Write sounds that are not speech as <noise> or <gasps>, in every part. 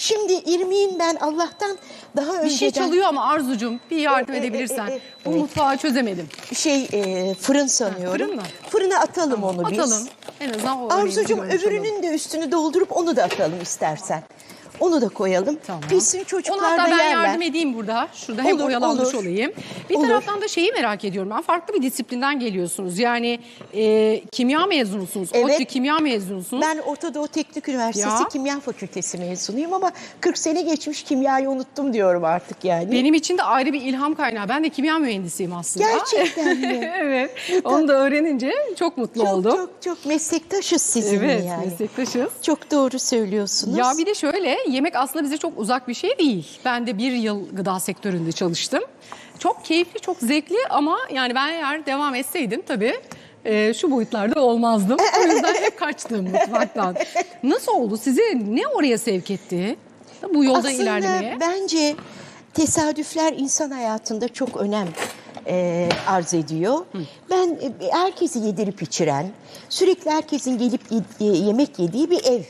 Şimdi irmiğin ben Allah'tan daha Bir önceden şey çalıyor ama Arzucum bir yardım E, e, e, edebilirsen. e, e, Bu evet. mutfağı çözemedim. şey e, fırın sanıyorum. fırın mı? Fırına atalım onu biz. Atalım. En azından o olalım. öbürünün de üstünü doldurup onu da atalım istersen. Onu da koyalım. Tamam. Pişsin Onu çocuklar hatta da ben yerler. yardım edeyim burada. Şurada hem Olur, oyalanmış olur. olayım. Bir Olur. taraftan da şeyi merak ediyorum. Ben farklı bir disiplinden geliyorsunuz. Yani e, kimya mezunusunuz. Evet. ODTÜ kimya mezunusunuz. Ben Orta Doğu Teknik Üniversitesi Ya. Kimya Fakültesi mezunuyum ama 40 sene geçmiş kimyayı unuttum diyorum artık yani. Benim için de ayrı bir ilham kaynağı. Ben de kimya mühendisiyim aslında. Gerçekten mi? <laughs> evet. Onu da öğrenince çok mutlu çok, oldum. çok çok meslektaşız sizinle evet, yani. meslektaşız. Çok doğru söylüyorsunuz. Ya bir de şöyle yemek aslında bize çok uzak bir şey değil. Ben de bir yıl gıda sektöründe çalıştım. Çok keyifli, çok zevkli ama yani ben eğer devam etseydim tabii e, şu boyutlarda olmazdım. <laughs> O yüzden hep kaçtım mutfaktan. Nasıl oldu? Sizi ne oraya sevk etti? Bu yolda Aslında ilerlemeye. bence tesadüfler insan hayatında çok önem e, arz ediyor. Ben e, herkesi yedirip içiren, sürekli herkesin gelip e, yemek yediği bir ev.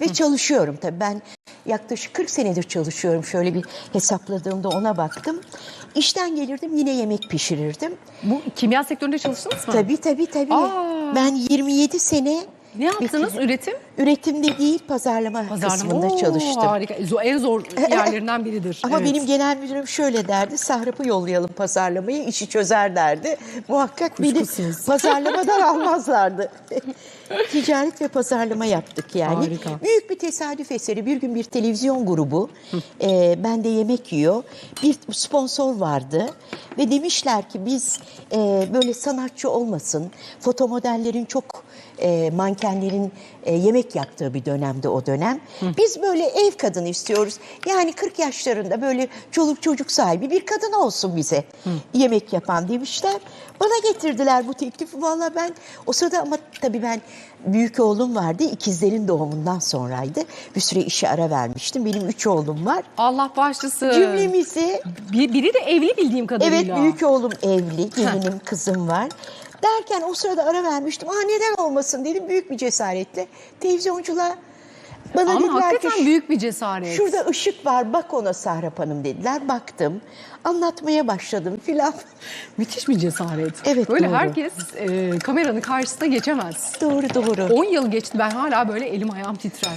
Ve çalışıyorum tabii ben yaklaşık 40 senedir çalışıyorum. Şöyle bir hesapladığımda ona baktım. İşten gelirdim yine yemek pişirirdim. Bu kimya sektöründe çalıştınız mı? Tabii tabii tabii. Aa. Ben 27 sene Ne yaptınız? Üretim? üretimde değil pazarlama, Pazarlama. kısmında Oo, çalıştım. Harika. En zor <laughs> yerlerinden biridir. Ama Evet. benim genel müdürüm şöyle derdi, Sahrap'ı yollayalım pazarlamayı, işi çözer derdi. Muhakkak beni <laughs> pazarlamadan almazlardı. <laughs> Ticaret ve pazarlama yaptık yani. Harika. Büyük bir tesadüf eseri. Bir gün bir televizyon grubu, e, ben de yemek yiyor, bir sponsor vardı. Ve demişler ki biz e, böyle sanatçı olmasın, fotomodellerin çok e, mankenlerin e, yemek yaptığı bir dönemde o dönem. Biz böyle ev kadını istiyoruz. Yani 40 yaşlarında böyle çoluk çocuk sahibi bir kadın olsun bize yemek yapan demişler. Bana getirdiler bu teklifi. Valla ben o sırada ama tabii ben büyük oğlum vardı. ikizlerin doğumundan sonraydı. Bir süre işe ara vermiştim. Benim üç oğlum var. Allah bağışlasın. Cümlemizi Bir, biri de evli bildiğim kadarıyla. Evet büyük oğlum evli, gelinim kızım var. Derken o sırada ara vermiştim. Aa neden olmasın dedim büyük bir cesaretle. Televizyonculuğa bana Ama dediler hakikaten ki büyük bir cesaret. şurada ışık var bak ona Sahrap Hanım dediler. Baktım anlatmaya başladım filan. <laughs> Müthiş bir cesaret. Evet, Böyle doğru. herkes e, kameranın karşısına geçemez. Doğru doğru. 10 yıl geçti ben hala böyle elim ayağım titrer.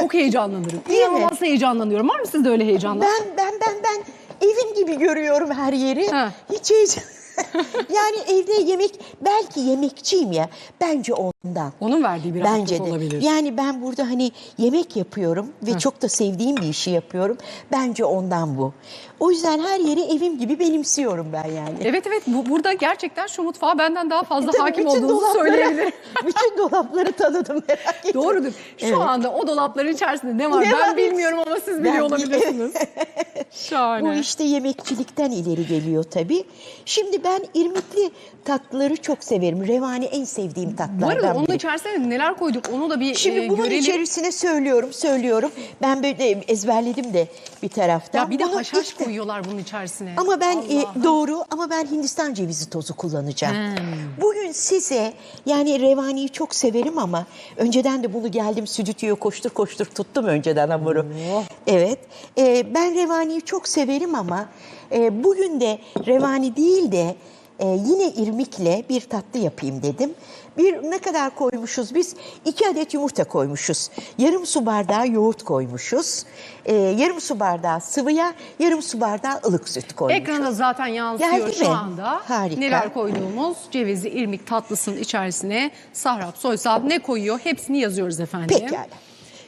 Çok heyecanlanırım. Değil mi? İnanılmaz heyecanlanıyorum. Var mı sizde öyle heyecanlar? Ben ben ben ben evim gibi görüyorum her yeri. Ha. Hiç heyecan. <laughs> <laughs> yani evde yemek belki yemekçiyim ya. Bence ondan. Onun verdiği bir Bence de. olabilir. Yani ben burada hani yemek yapıyorum ve çok da sevdiğim bir işi yapıyorum. Bence ondan bu. O yüzden her yeri evim gibi benimsiyorum ben yani. Evet evet bu, burada gerçekten şu mutfağa benden daha fazla Tabii hakim bütün olduğunuzu dolapları- söyleyebilirim. <laughs> bütün dolapları tanıdım merak etme. Doğrudur. Şu Evet. anda o dolapların içerisinde ne var Ne ben var? bilmiyorum ama siz biliyor Ben- olabilirsiniz. <laughs> Şahane. Bu işte yemekçilikten ileri geliyor tabii. Şimdi ben irmikli tatlıları çok severim. Revani en sevdiğim Bu tatlardan arada onun biri. içerisine neler koyduk onu da bir Şimdi e, bunun görelim. içerisine söylüyorum, söylüyorum. Ben böyle ezberledim de bir taraftan. Ya bir de Bunu haşhaş de- koyuyorlar bunun içerisine. Ama ben e, doğru ama ben Hindistan cevizi tozu kullanacağım. Hmm. Bugün size yani revaniyi çok severim ama önceden de bunu geldim stüdyoya koştur koştur tuttum önceden hamuru. Oh. Evet. E, ben revaniyi çok severim ama e, bugün de revani değil de e, yine irmikle bir tatlı yapayım dedim. Bir ne kadar koymuşuz biz? İki adet yumurta koymuşuz. Yarım su bardağı yoğurt koymuşuz. E, yarım su bardağı sıvıya, yarım su bardağı ılık süt koymuşuz. Ekrana zaten yansıyor Geldi şu mi? anda. Harika. Neler koyduğumuz cevizli irmik tatlısının içerisine sahrap, soysal ne koyuyor hepsini yazıyoruz efendim. Pekala.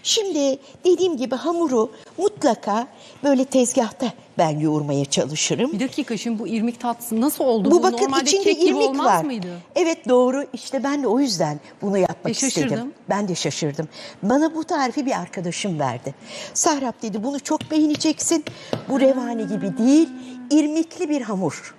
Şimdi dediğim gibi hamuru mutlaka böyle tezgahta ben yoğurmaya çalışırım. Bir dakika şimdi bu irmik tatlısı nasıl oldu? Bu bakın normalde içinde kek irmik var. mıydı? Evet doğru. İşte ben de o yüzden bunu yapmak E, şaşırdım. istedim. Ben de şaşırdım. Bana bu tarifi bir arkadaşım verdi. Sahrap dedi bunu çok beğeneceksin. Bu revani gibi değil, irmikli bir hamur.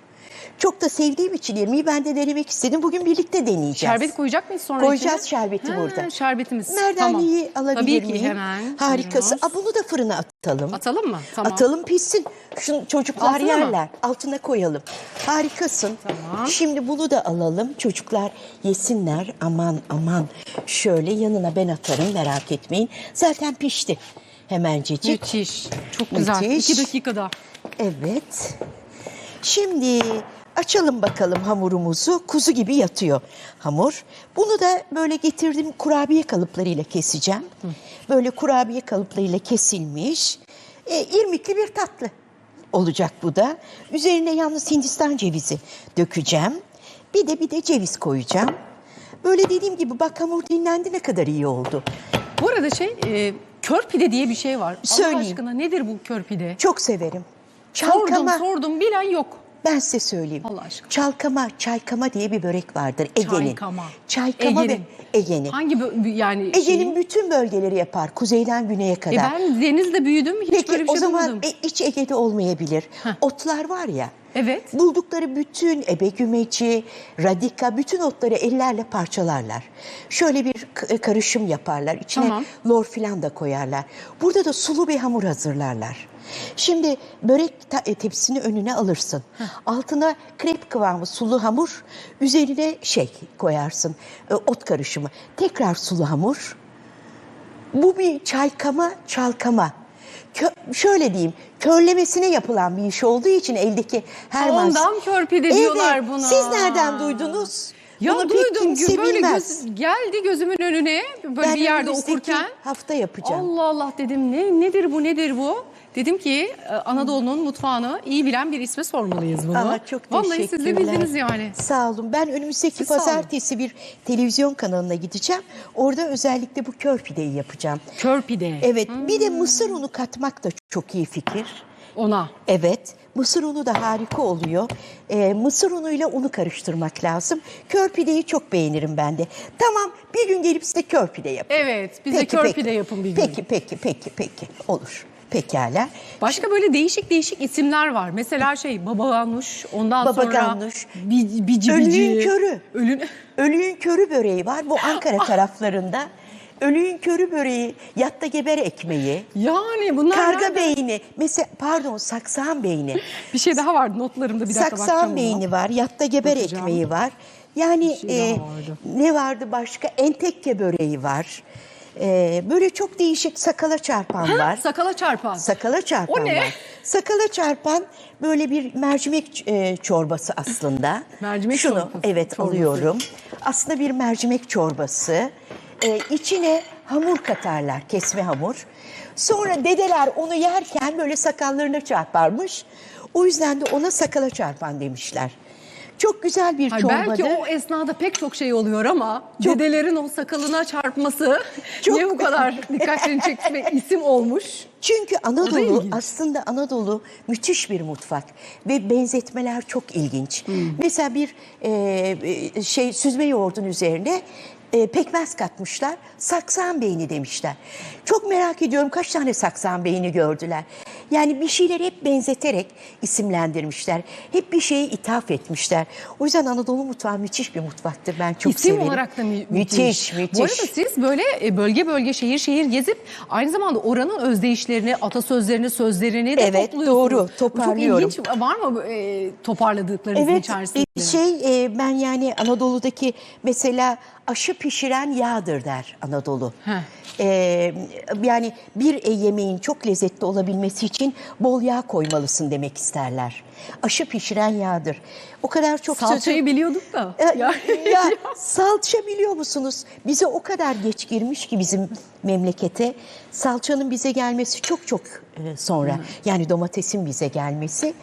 Çok da sevdiğim için irmiği ben de denemek istedim. Bugün birlikte deneyeceğiz. Şerbet koyacak mıyız sonra Koyacağız içine? şerbeti Ha, burada. Şerbetimiz. Merdaneyi tamam. alabilir Tabii ki miyim? hemen. Harikası. Aa, bunu da fırına atalım. Atalım mı? Tamam. Atalım pişsin. Şu çocuklar Altına mı? yerler. Altına koyalım. Harikasın. Tamam. Şimdi bunu da alalım. Çocuklar yesinler. Aman aman. Şöyle yanına ben atarım merak etmeyin. Zaten pişti. hemencecik. Müthiş. Çok güzel. Müthiş. İki dakikada. Evet. Şimdi açalım bakalım hamurumuzu. Kuzu gibi yatıyor hamur. Bunu da böyle getirdim kurabiye kalıplarıyla keseceğim. Böyle kurabiye kalıplarıyla kesilmiş. E, irmikli bir tatlı olacak bu da. Üzerine yalnız Hindistan cevizi dökeceğim. Bir de bir de ceviz koyacağım. Böyle dediğim gibi bak hamur dinlendi ne kadar iyi oldu. Bu arada şey e, kör pide diye bir şey var. Allah Söyleyeyim. aşkına nedir bu kör pide? Çok severim. Sordum Çalkama. sordum bilen yok. Ben size söyleyeyim. Allah aşkına. Çalkama, çaykama diye bir börek vardır Ege'nin. Çaykama. Çaykama Ege'nin. ve Ege'nin. Hangi bö- yani Ege'nin bütün bölgeleri yapar. Kuzeyden güneye E kadar. ben denizde büyüdüm hiç Peki böyle bir o şey zaman duymadım. e, iç Ege'de olmayabilir. Otlar var ya. Evet. Buldukları bütün ebegümeci, radika, bütün otları ellerle parçalarlar. Şöyle bir k- e, karışım yaparlar. İçine Tamam. lor filan da koyarlar. Burada da sulu bir hamur hazırlarlar. Şimdi börek e, tepsisini önüne alırsın. Altına krep kıvamı sulu hamur, üzerine şey koyarsın, e, ot karışımı. Tekrar sulu hamur. Bu bir çaykama, çalkama. Kö- şöyle diyeyim, körlemesine yapılan bir iş olduğu için eldeki her Ondan malzeme- kör pide Evet, diyorlar buna. Siz nereden duydunuz? Ya Bunu duydum kimse böyle bilmez. göz, geldi gözümün önüne böyle Ben bir yerde okurken. hafta yapacağım. Allah Allah dedim ne nedir bu nedir bu? Dedim ki e, Anadolu'nun mutfağını iyi bilen bir isme sormalıyız bunu. Aa, çok Vallahi siz de bildiniz yani. Sağ olun. Ben önümüzdeki Siz pazartesi bir televizyon kanalına gideceğim. Orada özellikle bu kör pideyi yapacağım. Kör pide. Evet, bir de mısır unu katmak da çok iyi fikir. Ona. Evet, mısır unu da harika oluyor. Ee, mısır unuyla unu karıştırmak lazım. Kör pideyi çok beğenirim ben de. Tamam, bir gün gelip size kör pide yapayım. Evet bize kör pide yapın bir gün. Peki, peki, peki, peki. Olur. Pekala. Başka böyle değişik değişik isimler var. Mesela şey Baba Ganuş, ondan Baba sonra Ganuş. Bi- Bici Ölüğün Bici. körü. Ölün... Ölüğün körü böreği var. Bu <gasps> Ankara Ah. taraflarında. Ölüğün körü böreği, yatta geber ekmeği, Yani bunlar karga nereden- beyni, mesela pardon saksan beyni. <laughs> Bir şey daha vardı notlarımda bir dakika bakacağım Saksan ona. beyni var, yatta geber Bakacağım. ekmeği var. Yani Bir şey e, vardı. ne vardı başka? Entekke böreği var. E, böyle çok değişik sakala çarpan var. Sakala çarpan. Sakala çarpan O ne? var. Sakala çarpan böyle bir mercimek e, çorbası aslında. Mercimek Şunu çorbası, evet çorbası. alıyorum. Aslında bir mercimek çorbası. E, içine hamur katarlar, kesme hamur. Sonra dedeler onu yerken böyle sakallarına çarparmış. O yüzden de ona sakala çarpan demişler. Çok güzel bir Ay çorbadır. belki o esnada pek çok şey oluyor ama Çok- dedelerin o sakalına çarpması <laughs> Çok- niye bu kadar dikkatlerini çekme <laughs> isim olmuş? Çünkü Anadolu aslında Anadolu müthiş bir mutfak ve benzetmeler çok ilginç. Hmm. Mesela bir e, e, şey süzme yoğurdun üzerine e, pekmez katmışlar. Saksan beyni demişler. Çok merak ediyorum kaç tane saksan beyni gördüler. Yani bir şeyleri hep benzeterek isimlendirmişler. Hep bir şeye ithaf etmişler. O yüzden Anadolu mutfağı müthiş bir mutfaktır. Ben çok İsim severim. olarak da mü- müthiş. Müthiş, Bu arada siz böyle e, bölge bölge şehir şehir gezip aynı zamanda oranın özdeyişlerini, atasözlerini, sözlerini de Evet, topluyorsunuz. doğru. Bu Toparlıyorum. Çok ilginç. Var mı e, toparladıklarınızın Evet, içerisinde? e, şey e, ben yani Anadolu'daki mesela aşı pişiren yağdır der Anadolu. Heh. E, yani bir e, yemeğin çok lezzetli olabilmesi için bol yağ koymalısın demek isterler. Aşı pişiren yağdır. O kadar çok Salçayı sözü- biliyorduk da. E, Ya- <laughs> ya salça biliyor musunuz? Bize o kadar geç girmiş ki bizim memlekete. Salçanın bize gelmesi çok çok e, sonra. Hmm. Yani domatesin bize gelmesi.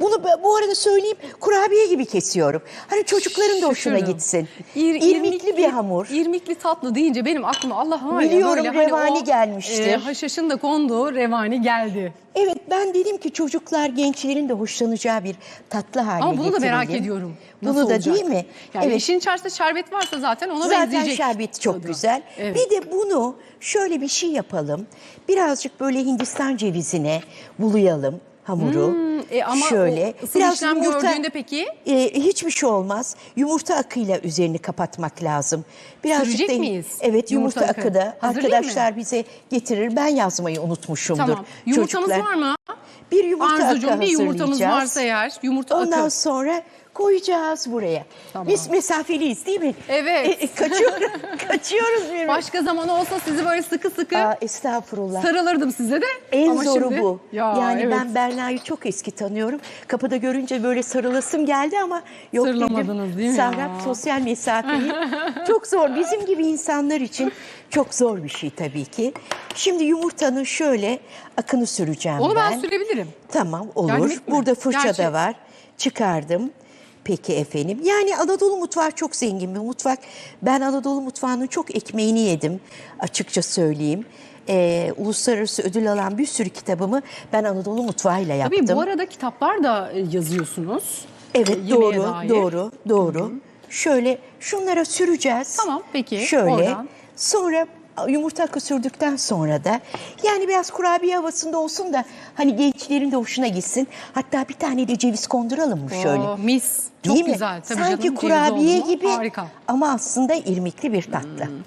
Bunu bu arada söyleyeyim kurabiye gibi kesiyorum. Hani çocukların da hoşuna Şaşırdım. gitsin. İr- İrmikli bir hamur. İrmikli tatlı deyince benim aklıma Allah var ya Biliyorum, böyle hani revani o, gelmiştir. E, haşhaşın da konduğu revani geldi. Evet ben dedim ki çocuklar gençlerin de hoşlanacağı bir tatlı haline Ama bunu da merak ediyorum. Bunu da olacak? değil mi? Yani evet. işin içerisinde şerbet varsa zaten ona Zaten benzeyecek. şerbeti çok tadı. güzel. Evet. Bir de bunu şöyle bir şey yapalım. Birazcık böyle Hindistan cevizine bulayalım hamuru. E ama şöyle. ısım işlem gördüğünde peki? E, hiçbir şey olmaz. Yumurta akıyla üzerini kapatmak lazım. Birazcık Sürecek da, miyiz? Evet yumurta, Yumurta akı. da arkadaşlar bize getirir. Ben yazmayı unutmuşumdur. Tamam. Yumurtamız Çocuklar. var mı? Bir yumurta Arzucuğum akı bir yumurtamız hazırlayacağız. varsa eğer yumurta Ondan akı. sonra koyacağız buraya. Tamam. Biz mesafeliyiz değil mi? Evet. E, e, kaçıyoruz, <laughs> kaçıyoruz birbirimize. Başka zaman olsa sizi böyle sıkı sıkı Aa, estağfurullah. sarılırdım size de. En Ama zoru şimdi- bu. Ya, yani evet. ben Berna'yı çok eski tanıyorum. Kapıda görünce böyle sarılasım geldi ama yok dedim. Değil mi ya? sosyal mesafeyi. <laughs> çok zor. Bizim gibi insanlar için çok zor bir şey tabii ki. Şimdi yumurtanın şöyle akını süreceğim Onu ben, ben. sürebilirim. Tamam olur. Burada fırça Gerçi- da var. Çıkardım. Peki efendim. Yani Anadolu mutfağı çok zengin bir mutfak. Ben Anadolu mutfağının çok ekmeğini yedim. Açıkça söyleyeyim. Ee, uluslararası ödül alan bir sürü kitabımı ben Anadolu mutfağıyla yaptım. Tabii bu arada kitaplar da e, yazıyorsunuz. Evet E, yemeğe doğru, dair. doğru, doğru. Şöyle şunlara süreceğiz. Tamam, peki, Şöyle. oradan. Sonra yumurta sürdükten sonra da yani biraz kurabiye havasında olsun da hani gençlerin de hoşuna gitsin. Hatta bir tane de ceviz konduralım mı şöyle? Oo, mis. Çok Değil mi? güzel. Tabii Sanki canım, kurabiye gibi Harika. ama aslında irmikli bir tatlı.